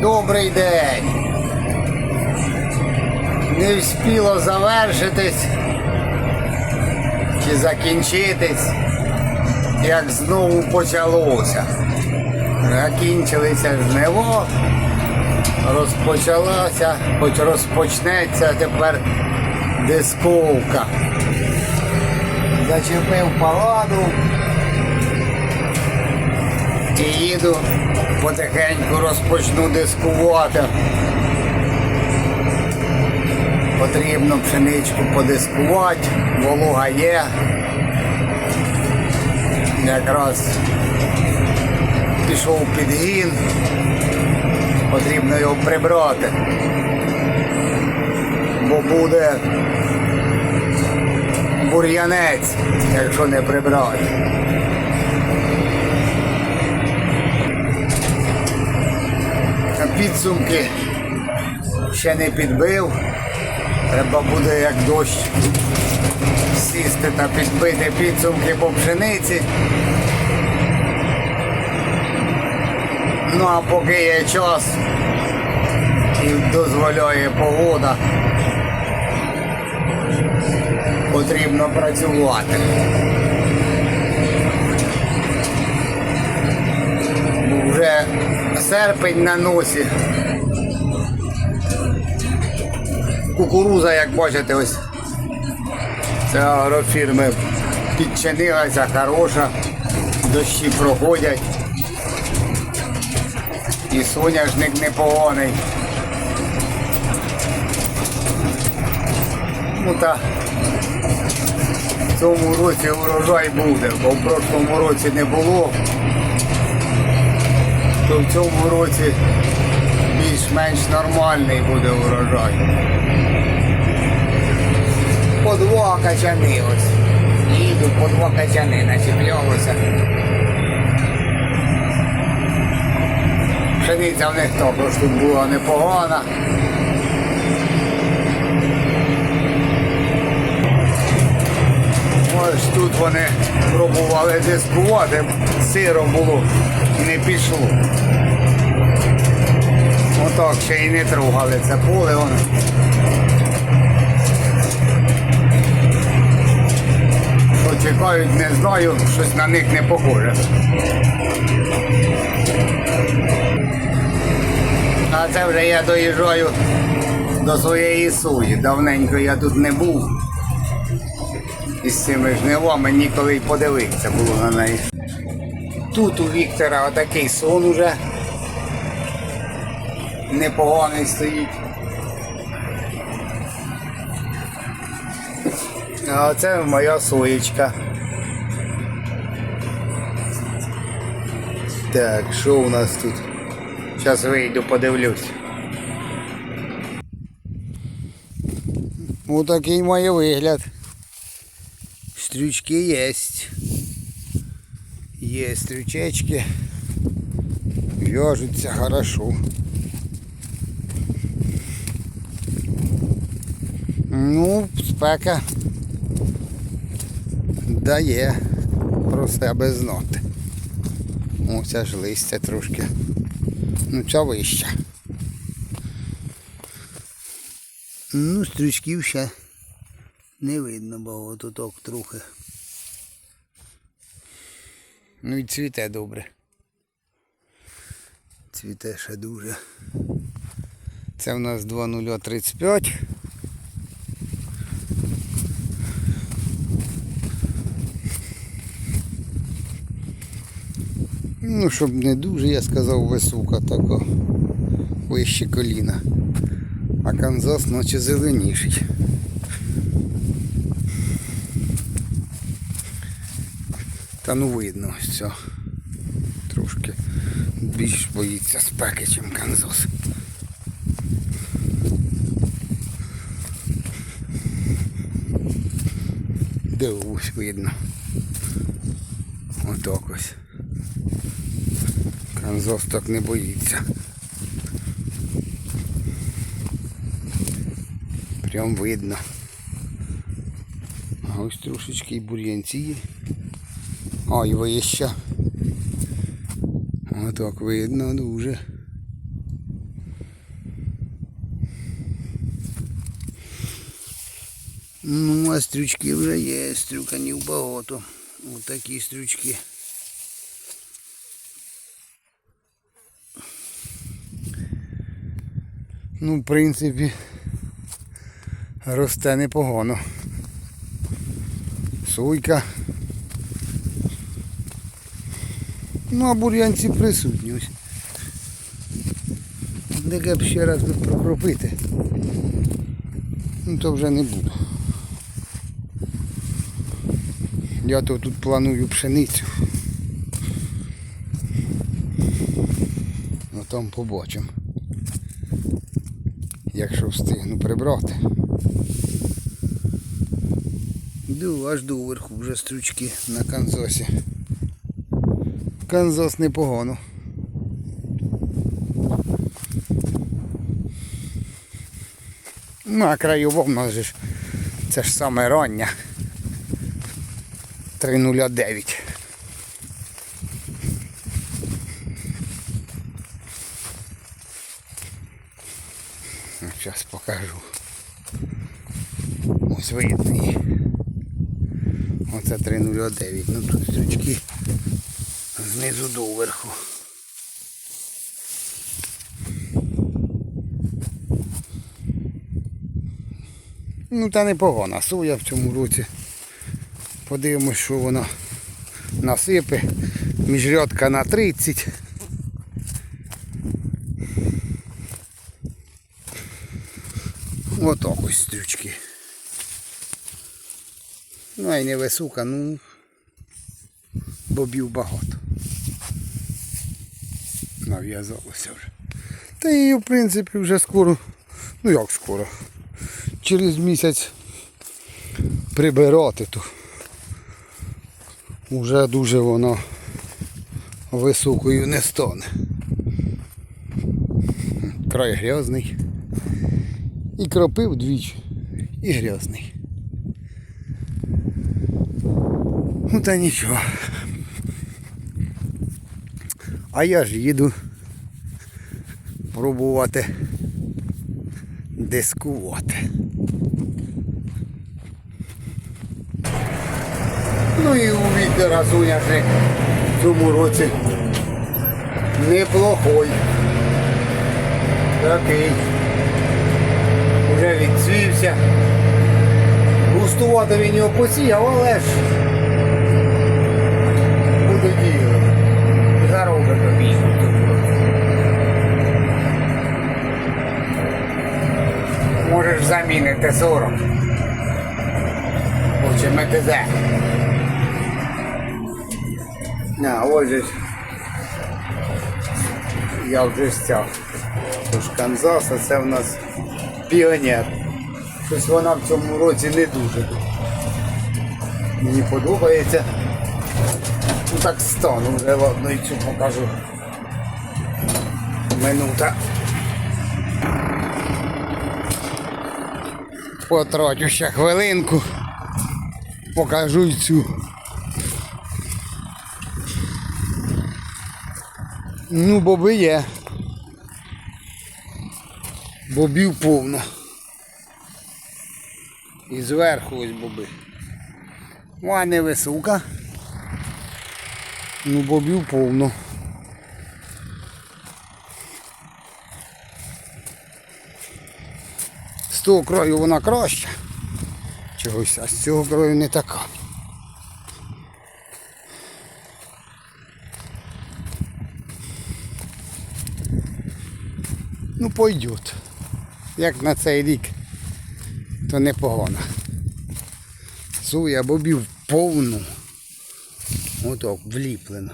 Добрий день. Не вспіло завершитись чи закінчитись, як знову почалося. Закінчилися жниво, розпочалася, хоч розпочнеться тепер дисковка. Зачепив паладу і їду потихеньку розпочну дискувати. Потрібно пшеничку подискувати, волога є. Якраз пішов підгін, потрібно його прибрати, бо буде бур'янець, якщо не прибрати. Підсумки ще не підбив. Треба буде як дощ сісти та підбити підсумки по пшениці. Ну а поки є час і дозволяє погода, потрібно працювати. Вже серпень на носі. Кукуруза, як бачите, ось це агрофірми підчинилася, хороша, дощі проходять. І соняшник непоганий. Ну та в цьому році урожай буде, бо в прошлому році не було, то в цьому році більш-менш нормальний буде урожай. По два качани ось. Їду по два качани, начеплялося. Пшениця в них також тут була непогана. Ось тут вони пробували дискувати, сиро було, не пішло. Отак ще й не трогали це поле воно. Що чекають, не знаю, щось на них не похоже. А це вже я доїжджаю до своєї суї. Давненько я тут не був. Із цими жнивами ніколи й подивитися було на неї. Тут у Віктора отакий сон уже непоганий стоїть. А це моя соєчка. Так, що у нас тут? Зараз вийду, подивлюсь. Ось такий має вигляд. Стрючки є. Є стрючечки. В'яжуться хорошо. Ну, спека дає про себе знати. Ось аж листя трошки. Ну, ця вища. Ну, стрючків ще не видно, бо так трохи. Ну і цвіте добре. Цвіте ще дуже. Це в нас 2035. Ну, щоб не дуже, я сказав, висока така, вище коліна. А Канзас наче зеленіший. Та ну видно це. Трошки більш боїться спеки, ніж Канзас. Де ось видно. Отак ось. Канзас так не боїться. Прям видно. А ось трошечки бур'янці є. Ой, вища. Отак видно дуже. Ну, а стрючки вже є, стрюканів багато. Ось такі стрючки. Ну, в принципі, росте непогано. Суйка. Ну, а бур'янці присутні ось. Таке б ще раз би прокропити. Ну то вже не буду. Я то тут планую пшеницю. Ну там побачимо. Якщо встигну прибрати. Йду аж до верху вже стручки на канзосі. Канзос непогано. Ну, а краєво в нас же ж це ж саме рання. 309. Зараз покажу. Ось видно її. Оце 309. Ну тут стрічки знизу до верху. Ну та непогана соя в цьому році. Подивимось, що вона насипе. Міжрядка на 30. Отак ось стрючки. Ну а й не висока, ну бобів багато. Нав'язалося вже. Та її в принципі вже скоро, ну як скоро, через місяць прибирати то. Уже дуже вона високою не стане. Край грязний. І кропив двічі, і грязний. Ну та нічого. А я ж їду пробувати дискувати. Ну і у Віктора соняшник в цьому році неплохой. Такий. Уже відцвівся. Густувати він його посіяв, але ж Можеш замінити 40. Хоче МТЗ. На, ось же. Я вже стяг. Тож Канзас, а це в нас піонер. Щось вона в цьому році не дуже. Мені подобається. Ну так стану вже ладно і цю покажу. Минута. Потрачу ще хвилинку. Покажу й цю. Ну, боби є. Бобів повно. І зверху ось боби. Вона не висока. Ну бобів повно. З того краю вона краща. Чогось, а з цього краю не така. Ну пойдет. Як на цей рік, то непогано. Суя бобів повну. Отак вліплено.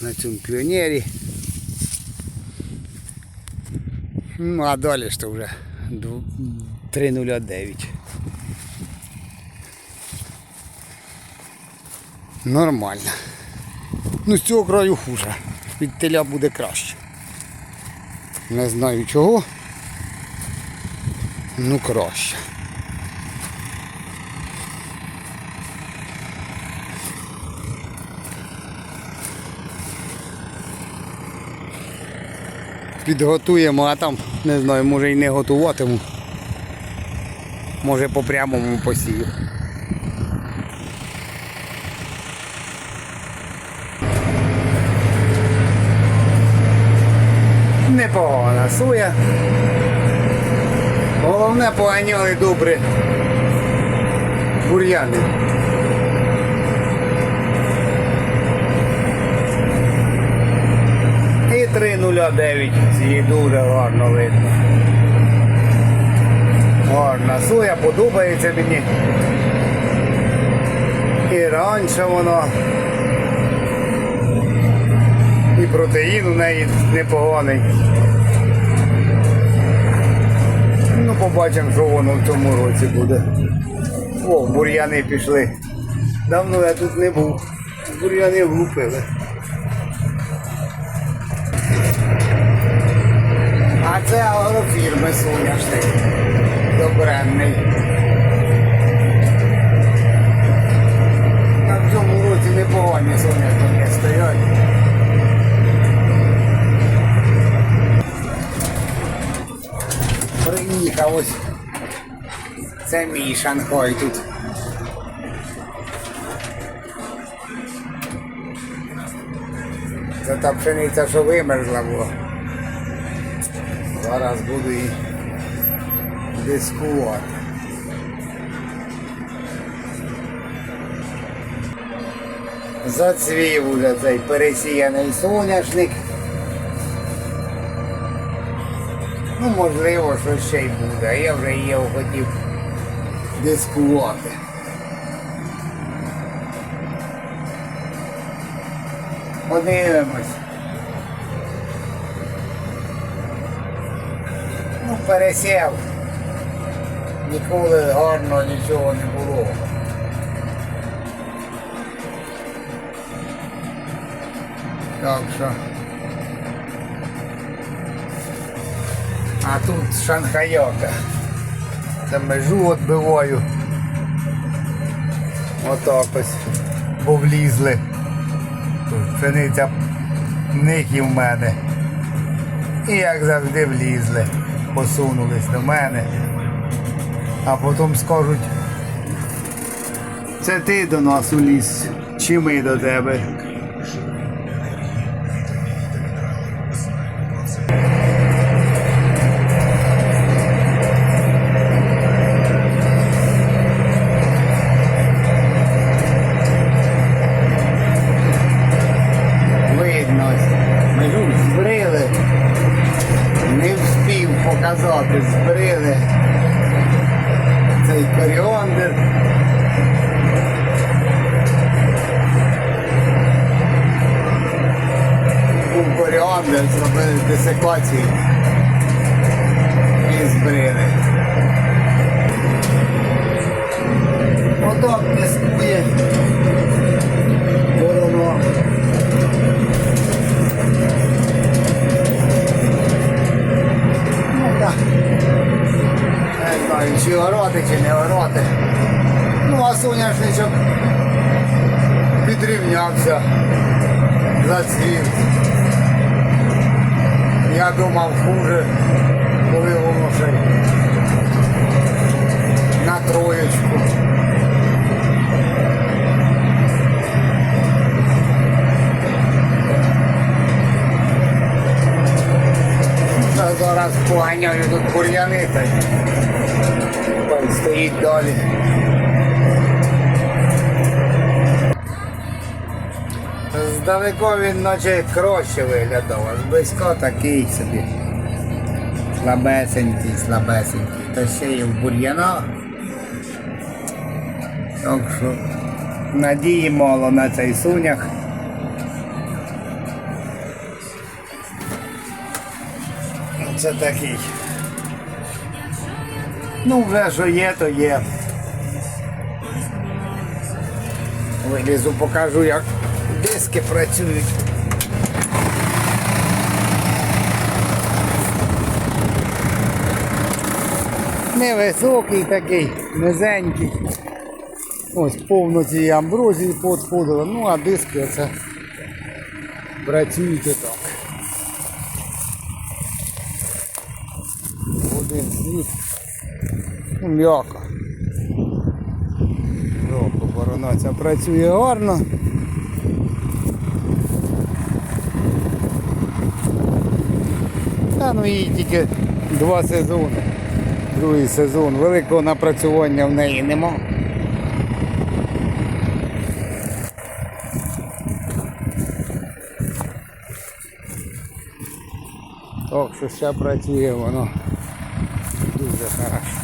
На цьому піонері. Ну а далі ж то вже 3.09. Нормально. Ну з цього краю хуже. Від теля буде краще. Не знаю чого. Ну краще. Підготуємо, а там, не знаю, може і не готуватиму. Може по прямому посію. Непогана суя. Головне поганяли добре бур'яни. І 3,09 цієї дуже гарно видно. Гарна суя, подобається мені. І раніше воно. І протеїн у неї непоганий. Ну, побачимо, що воно в цьому році буде. О, бур'яни пішли. Давно я тут не був. Бур'яни влупили. А це агрофірми соняшник. Добренний. На в цьому році непогані соняшники стоять. Приїхав ось. Це мій Шанхой тут. Це та пшениця, що вимерзла була. Зараз буду її дискувати. Зацвів уже цей пересіяний соняшник. Ну, можливо, що ще й буде, я вже його хотів дискувати. Подивимось. Ну, пересів. Ніколи гарно нічого не було. Так що. А тут шанхайока. Це межу відбиваю. Отак ось. Бо. Пшениця в них і в мене. І як завжди влізли. Посунулись до мене. А потім скажуть. Це ти до нас уліз, чи ми до тебе. Показати, збрили цей коріондр. Був коріондр, зробили десекацію і збрили. Отак дискує знаю, чи не ороти. Ну, а соняшничок підрівнявся, зацвів. Я думав хуже, коли воно ще на троєчку. Та зараз поганяю тут бур'яни та стоїть далі. Здалеко він наче краще виглядав, а зблизька такий собі. Слабесенький, слабесенький. Та ще й в бур'янах. Так що надії мало на цей сунях. Це такий. Ну, вже що є, то є. Вилізу, покажу, як диски працюють. Невисокий такий, низенький. Ось повно цієї амброзії поотходило. Ну а диски оце працюють отак. Ну, м'яко. сторона ця працює гарно. Та ну їй тільки два сезони. Другий сезон. Великого напрацювання в неї нема. Так що ще працює воно дуже хорошо.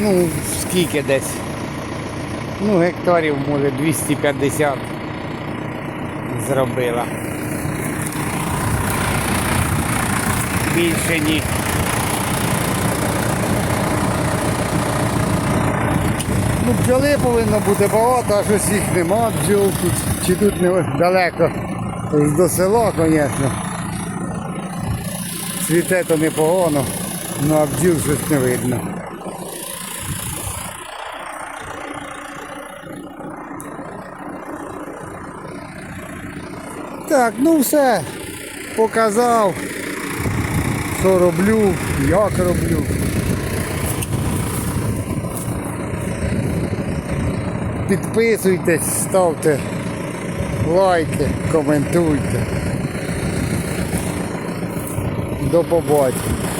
Ну, скільки десь? Ну, гектарів, може, 250 зробила. Більше ні. Ну, бджоли повинно бути багато, а щось їх нема бджол тут. Чи тут не далеко до села, звісно. Цвіте то непогано, ну а бджіл щось не видно. Так, ну все. Показав, що роблю, як роблю. Підписуйтесь, ставте лайки, коментуйте. До побачення.